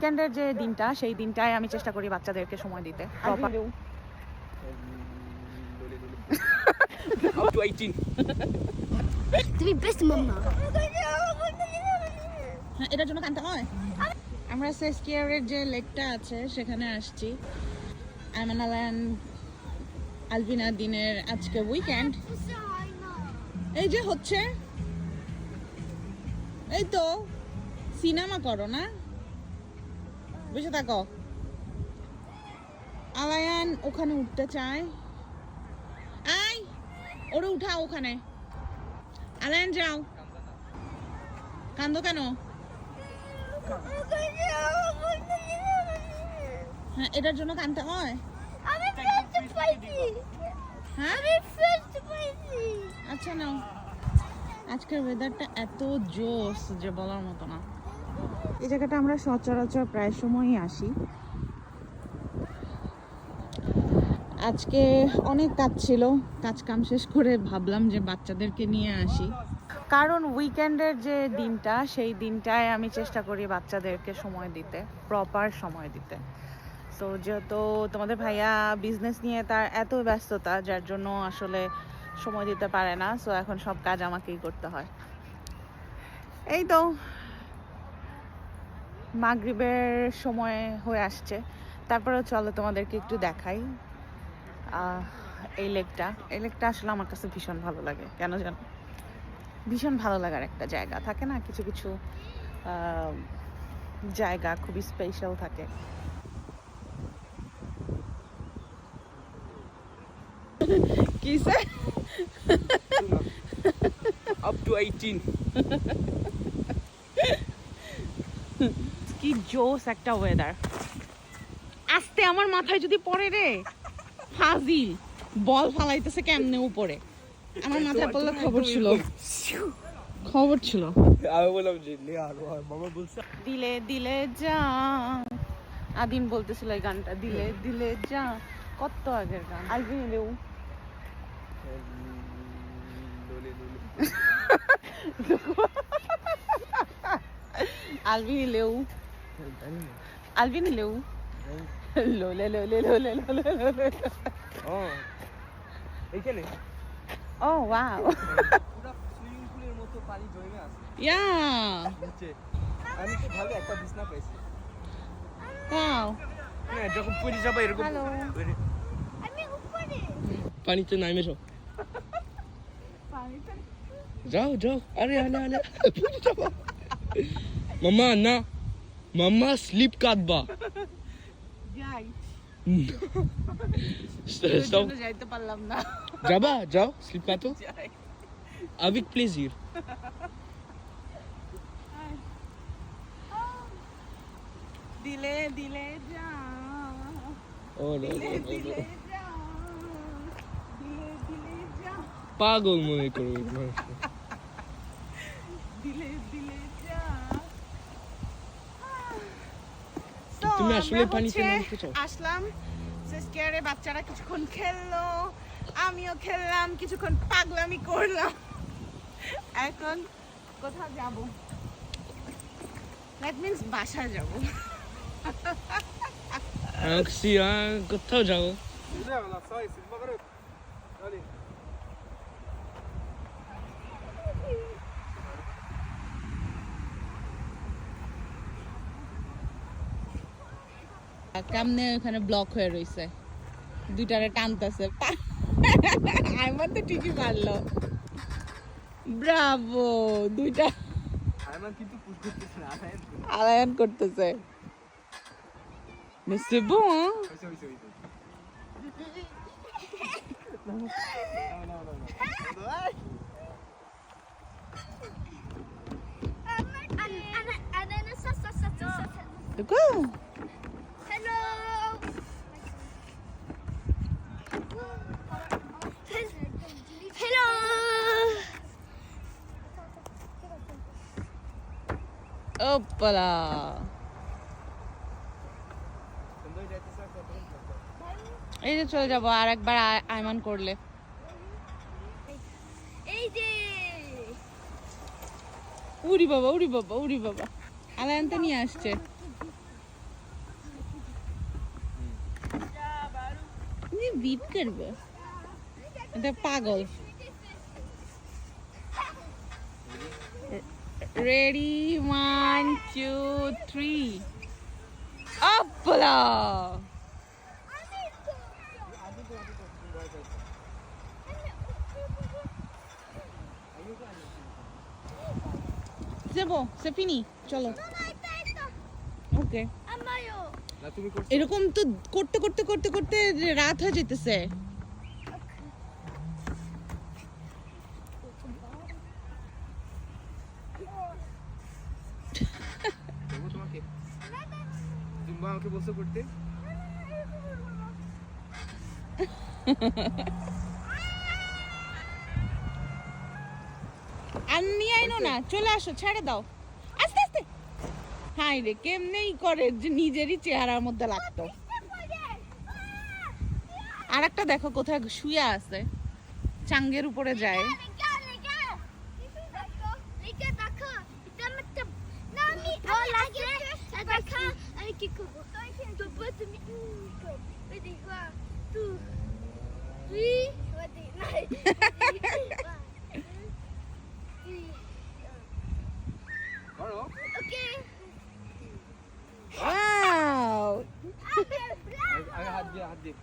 উইকেন্ডের যে দিনটা সেই দিনটায় আমি চেষ্টা করি বাচ্চাদেরকে সময় দিতে। Proper- Up to 18. তুমি বেস্ট মাম্মা হ্যাঁ এটার জন্য কানতে হয়? আমরা সেস্কিয়ারের যে লেকটা আছে সেখানে আসছি। আরমানাল্যান্ড আলবিনা দিনের আজকে উইকেন্ড এই যে হচ্ছে এই তো সিনেমা করো না? বুঝে থাকো। আলায়ান ওখানে উঠতে চায়। আই ওরে উঠাও ওখানে। আলায়ান যাও। কান্দো কেন? হ্যাঁ এটার জন্য কানতে হয়। হ্যাঁ? আচ্ছা নাও। আজকের ওয়েদারটা এত জোস যে বলার মতো না। এই জায়গাটা আমরা সচরাচর প্রায় সময়ই আসি। আজকে অনেক কাজ ছিল, কাজ কাম শেষ করে ভাবলাম যে বাচ্চাদেরকে নিয়ে আসি। কারণ উইকেন্ডের যে দিনটা, সেই দিনটায় আমি চেষ্টা করি বাচ্চাদেরকে সময় দিতে, প্রপার সময় দিতে। তো যেহেতু তোমাদের ভাইয়া বিজনেস নিয়ে তার এত ব্যস্ততা, যার জন্য আসলে সময় দিতে পারে না সো এখন সব কাজ আমাকেই করতে হয়। এই তো মাগরিবের সময় হয়ে আসছে। তারপরেও চলো তোমাদেরকে একটু দেখাই। এই লেকটা। এই লেকটা আসলে আমার কাছে ভীষণ ভালো লাগে। কেন জানো? ভীষণ ভালো লাগার একটা জায়গা থাকে না? কিছু কিছু জায়গা খুবই স্পেশাল থাকে। কিসে Up to 18. কি জোস একটা ওয়েদার আস্তে আমার মাথায় যদি পড়ে রে। ফাজিল। বল ফালাইতেছে কেমনে উপরে? আমার মাথায় পড়লে খবর ছিল। খবর ছিল। আমি বললাম যে লে আর আর মামা বলছে দিলে দিলে যা। আদিম বলতেছিল এই গানটা দিলে দিলে যা। কত আগের গান। আলবি নিলেও। লোলে লোলে আলবি নিলেও। আলবি নিলেও লোলে লোলে লোলে লোলে লোলে ও এইখানে ও ওয়াও পুরো সুইমিং পুলের মতো পানি জমে আছে ইয়া নিচে আমি তো ভালো একটা বিছনা পেয়েছি ওয়াও না যখন পড়ে যাব এরকম আমি উপরে পানিতে নামে যাও যাও যাও আরে আরে আরে পড়ে যাব মামা না মামা স্লিপ কাটবা। যাই। সব জন্য যাইতে পারলাম না। যাবা যাও স্লিপ কাটো। avec plaisir দিলে দিলে যা। oh no দিলে no no, দিলে no. যা। দিলে দিলে যা। পাগল মনে করো মানুষকে। দিলে দিলে যা তুমি আসলে পানিতে নামতে চাও? আসলাম। স্কেয়ারে বাচ্চারা কিছুক্ষণ খেললো আমিও খেললাম কিছুক্ষণ পাগলামি করলাম। এখন কোথাও যাব? দ্যাট মিন্স বাসায় যাব। আঁকছি কোথাও যাও কেমনে ওখানে ব্লক হয়ে রইছে দুইটারে টানতেছে আমার তো ঠিকই পারল ব্রাভো দুইটা আমার কিন্তু পুশ করতেছে না আলায়ন করতেছে bon, De quoi ওপলা এই যে চলে যাব আর একবার আয়মান করলে। এই যে। উড়ি বাবা উড়ি বাবা উড়ি বাবা। আলায়ন্তা নিয়ে আসছে। বিট করবে। এটা পাগল। রেডি ওয়ান টু থ্রি আপলা যাব সে ফিনি চলো ওকে এরকম তো করতে করতে করতে করতে রাত হয়ে যেতেছে তুমি আমাকে করতে আর নিয়ে আইনো না, চলে আসো, ছেড়ে দাও। আস্তে আস্তে। হাই রে, কেমনেই করে যে নিজেরই চেহারার মধ্যে লাগতো। আর একটা দেখো কোথায় শুয়ে আছে। চাঙ্গের উপরে যায়। Daka. Ay, kiko. Tu buat mi. Ready, one, two, three. Ready, nine. করো Okay. ওয়াও আগে হাত দিয়ে হাত দিয়ে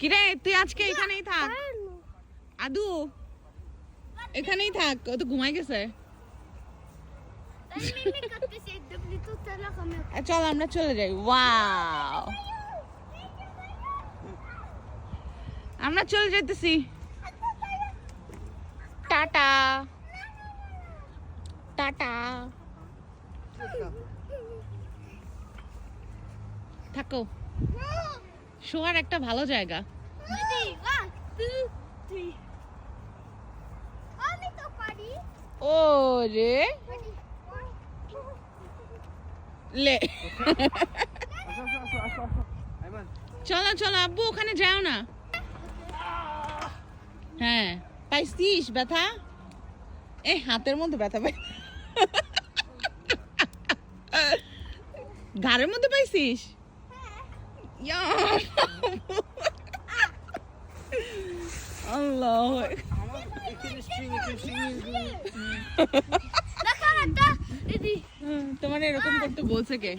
কিরে তুই আজকে এখানেই থাক আদু এখানেই থাক, ও তো ঘুমাই গেছে। চল আমরা চলে যাই। ওয়াও। আমরা চলে যেতেছি টাটা। টাটা। থাকো। শোয়ার একটা ভালো জায়গা Ready, one, two, three. আমি তো পারি ও রে লে। চলো চলো, আব্বু, ওখানে যাও না। হ্যাঁ পাইছিস ব্যথা? এ, হাতের মধ্যে ব্যথা পাই ঘাড়ের মধ্যে পাইছিস। আল্লাহ। তোমার এরকম করতে বলছে কে.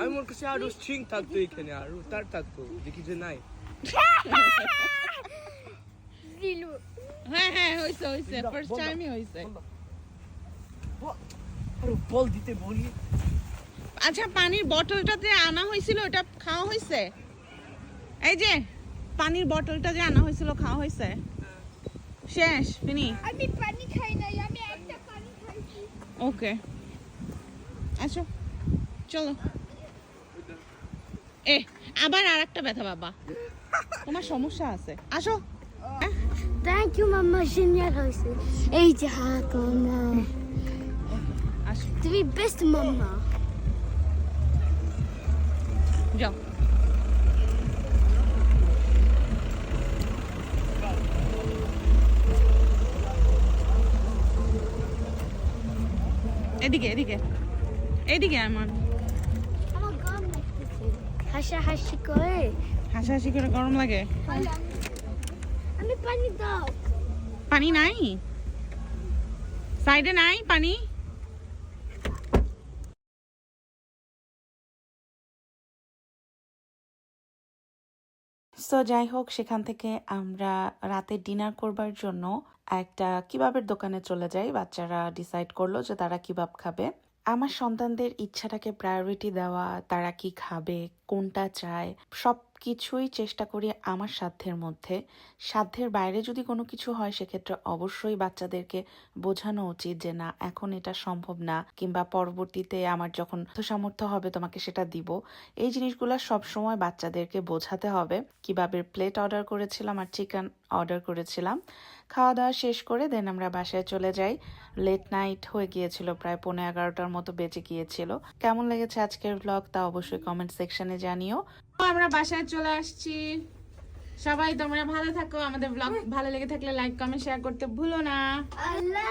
আমি মনে করছি আরও স্ট্রিং থাকতো এখানে আরও তার থাকতো দেখি যে নাই। হ্যাঁ হ্যাঁ হইছে হইছে ফার্স্ট টাইমই হইছে। বল দিতে বলি। আচ্ছা পানির বটলটা যে আনা হয়েছিল ওটা খাওয়া হয়েছে এই যে পানির বটলটা যে আনা হয়েছিল খাওয়া হয়েছে শেষ ফিনি। আমি পানি খাই না আমি একটা পানি খাইছি। ওকে। আসো চলো। এ আবার আর একটা ব্যথা বাবা। তোমার সমস্যা আছে। আসো। থ্যাংক ইউ মাম্মা সিনিয়র হয়েছে। এই যে হাত না আসো। তুমি বেস্ট মাম্মা যাও। এদিকে এদিকে। এদিকে আমার আমার গরম লাগতেছে হাসা হাসি করে। হাসাহাসি করে গরম লাগে? আমি পানি দাও। পানি নাই? সাইডে নাই পানি? সো যাই হোক সেখান থেকে আমরা রাতে ডিনার করবার জন্য একটা কিবাবের দোকানে চলে যাই বাচ্চারা ডিসাইড করল যে তারা কিবাব খাবে। আমার সন্তানদের ইচ্ছাটাকে প্রায়োরিটি দেওয়া, তারা কি খাবে, কোনটা চায় সব কিছুই চেষ্টা করি আমার সাধ্যের মধ্যে। সাধ্যের বাইরে যদি কোনো কিছু হয়, সেক্ষেত্রে অবশ্যই বাচ্চাদেরকে বোঝানো উচিত যে, না, এখন এটা সম্ভব না। কিংবা পরবর্তীতে আমার যখন সামর্থ্য হবে, তোমাকে সেটা দিব। এই জিনিসগুলো সবসময় বাচ্চাদেরকে বোঝাতে হবে। কীভাবে প্লেট অর্ডার করেছিলাম আর চিকেন অর্ডার করেছিলাম। খাওয়া দাওয়া শেষ করে দেন আমরা বাসায় চলে যাই। লেট নাইট হয়ে গিয়েছিল, প্রায় পৌনে এগারোটার মতো বেঁচে গিয়েছিল। কেমন লেগেছে আজকের ব্লগ তা অবশ্যই কমেন্ট সেকশনে জানিও। আমরা বাসায় চলে আসছি। সবাই তোমরা ভালো থাকো। আমাদের ব্লগ ভালো লেগে থাকলে লাইক কমেন্ট শেয়ার করতে ভুলো না। আল্লাহ